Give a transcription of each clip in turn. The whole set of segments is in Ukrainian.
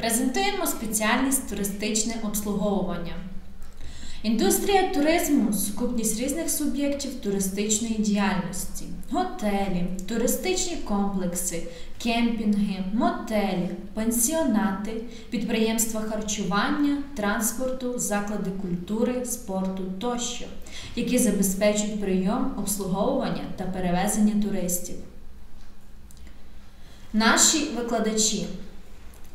Презентуємо спеціальність туристичне обслуговування. Індустрія туризму сукупність різних суб'єктів туристичної діяльності: готелі, туристичні комплекси, кемпінги, мотелі, пансіонати, підприємства харчування, транспорту, заклади культури, спорту тощо, які забезпечують прийом, обслуговування та перевезення туристів. Наші викладачі.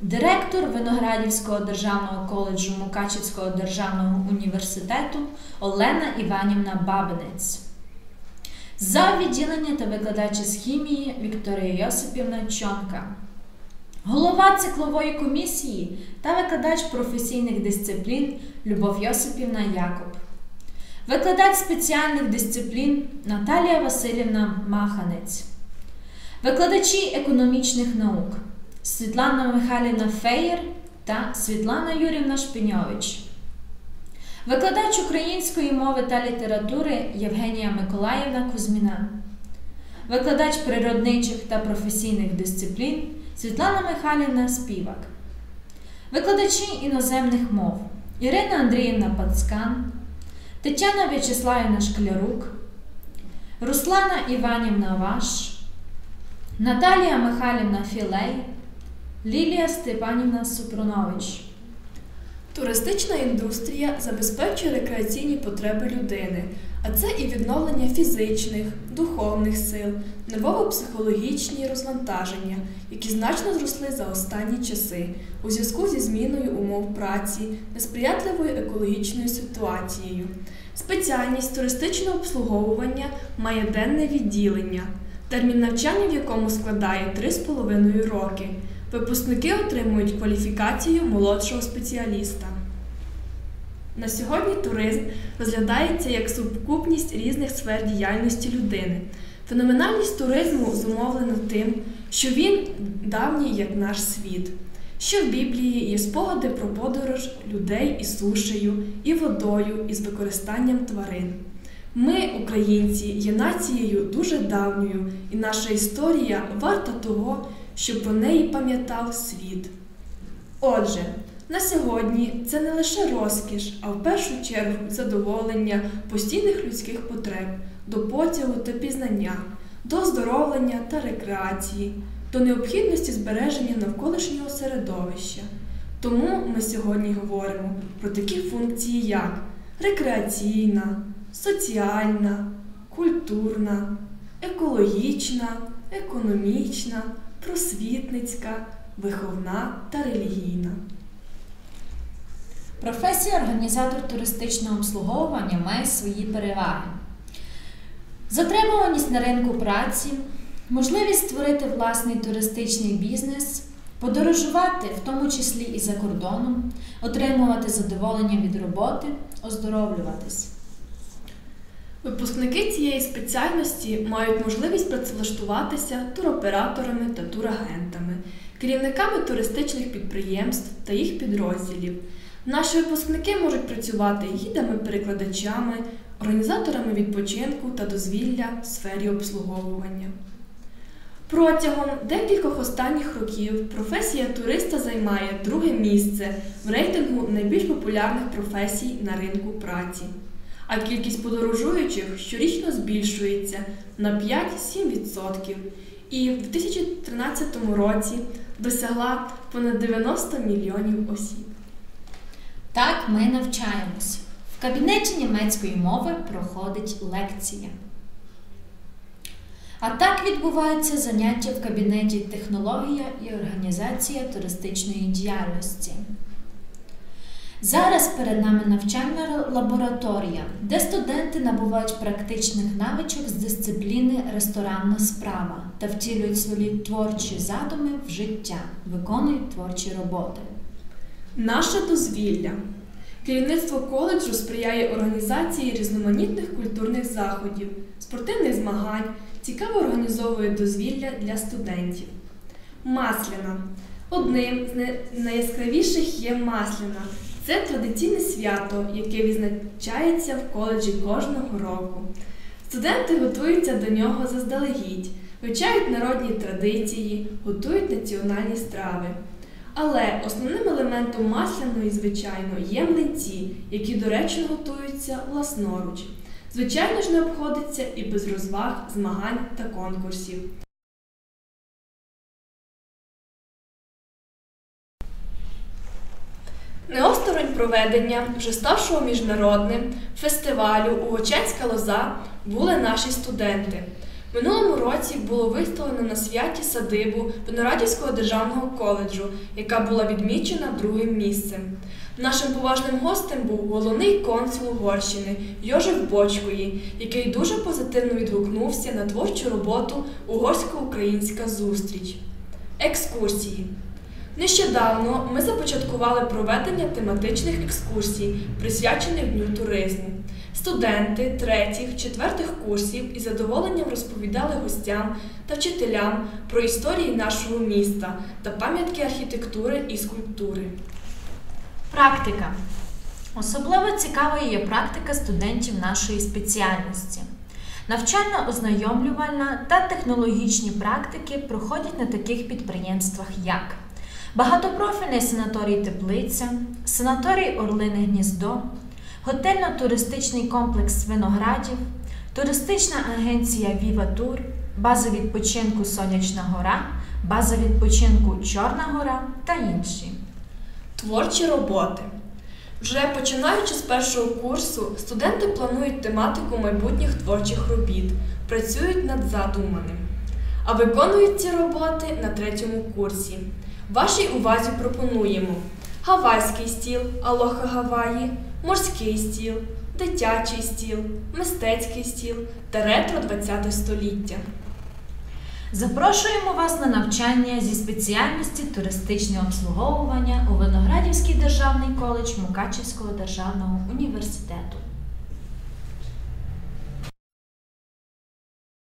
Директор Виноградівського державного коледжу Мукачівського державного університету Олена Іванівна Бабинець. За відділення та викладач з хімії Вікторія Йосипівна Чонка. Голова циклової комісії та викладач професійних дисциплін Любов Йосипівна Якоб. Викладач спеціальних дисциплін Наталія Васильівна Маханець. Викладачі економічних наук. Світлана Михайлівна Феєр та Світлана Юрівна Шпиньович. Викладач української мови та літератури Євгенія Миколаївна Кузьміна. Викладач природничих та професійних дисциплін Світлана Михайлівна Співак. Викладачі іноземних мов Ірина Андріївна Пацкан, Тетяна В'ячеславівна Шклярук, Руслана Іванівна Ваш, Наталія Михайлівна Філей. Лілія Степанівна Супрунович. Туристична індустрія забезпечує рекреаційні потреби людини, а це і відновлення фізичних, духовних сил, нервово-психологічні розвантаження, які значно зросли за останні часи у зв'язку зі зміною умов праці, несприятливою екологічною ситуацією. Спеціальність туристичного обслуговування має денне відділення, термін навчання в якому складає 3,5 роки. Випускники отримують кваліфікацію молодшого спеціаліста. На сьогодні туризм розглядається як сукупність різних сфер діяльності людини. Феноменальність туризму зумовлена тим, що він давній як наш світ, що в Біблії є спогади про подорож людей із сушею, і водою, із використанням тварин. Ми, українці, є нацією дуже давньою, і наша історія варта того щоб про неї пам'ятав світ. Отже, на сьогодні це не лише розкіш, а в першу чергу задоволення постійних людських потреб, до потягу та пізнання, до оздоровлення та рекреації, до необхідності збереження навколишнього середовища. Тому ми сьогодні говоримо про такі функції, як рекреаційна, соціальна, культурна, екологічна, економічна просвітницька, виховна та релігійна. Професія організатор туристичного обслуговування має свої переваги. Затребуваність на ринку праці, можливість створити власний туристичний бізнес, подорожувати, в тому числі і за кордоном, отримувати задоволення від роботи, оздоровлюватись. Випускники цієї спеціальності мають можливість працевлаштуватися туроператорами та турагентами, керівниками туристичних підприємств та їх підрозділів. Наші випускники можуть працювати гідами-перекладачами, організаторами відпочинку та дозвілля в сфері обслуговування. Протягом декількох останніх років професія туриста займає друге місце в рейтингу найбільш популярних професій на ринку праці а кількість подорожуючих щорічно збільшується на 5-7% і в 2013 році досягла понад 90 мільйонів осіб. Так ми навчаємось. В кабінеті німецької мови проходить лекція. А так відбуваються заняття в кабінеті технологія і організація туристичної діяльності. Зараз перед нами навчальна лабораторія, де студенти набувають практичних навичок з дисципліни ресторанна справа та втілюють свої творчі задуми в життя, виконують творчі роботи. Наше дозвілля. Керівництво коледжу сприяє організації різноманітних культурних заходів, спортивних змагань, цікаво організовує дозвілля для студентів. Масляна. Одним з найяскравіших є Масляна. Це традиційне свято, яке відзначається в коледжі кожного року. Студенти готуються до нього заздалегідь, вивчають народні традиції, готують національні страви. Але основним елементом масляної, звичайно, є млинці, які доречно готуються власноруч. Звичайно ж, не обходиться і без розваг, змагань та конкурсів. Не осторонь проведення вже ставшого міжнародним фестивалю Угочанська лоза були наші студенти. Минулому році було виставлено на святі садибу Виноградівського державного коледжу, яка була відмічена другим місцем. Нашим поважним гостем був головний консул Угорщини Йожеф Бочкої, який дуже позитивно відгукнувся на творчу роботу Угорсько-українська зустріч. Екскурсії. Нещодавно ми започаткували проведення тематичних екскурсій, присвячених Дню туризму. Студенти третіх, четвертих курсів із задоволенням розповідали гостям та вчителям про історії нашого міста та пам'ятки архітектури і скульптури. Практика. Особливо цікавою є практика студентів нашої спеціальності. Навчально-ознайомлювальна та технологічні практики проходять на таких підприємствах, як багатопрофільний санаторій Теплиця, санаторій Орлине Гніздо, готельно-туристичний комплекс Виноградів, туристична агенція Віва Тур, база відпочинку Сонячна Гора, база відпочинку Чорна Гора та інші. Творчі роботи. Вже починаючи з першого курсу, студенти планують тематику майбутніх творчих робіт, працюють над задуманим, а виконують ці роботи на третьому курсі. Вашій увазі пропонуємо гавайський стіл Алоха Гаваї, морський стіл, дитячий стіл, мистецький стіл та ретро 20 століття. Запрошуємо вас на навчання зі спеціальності туристичне обслуговування у Виноградівський державний коледж Мукачівського державного університету.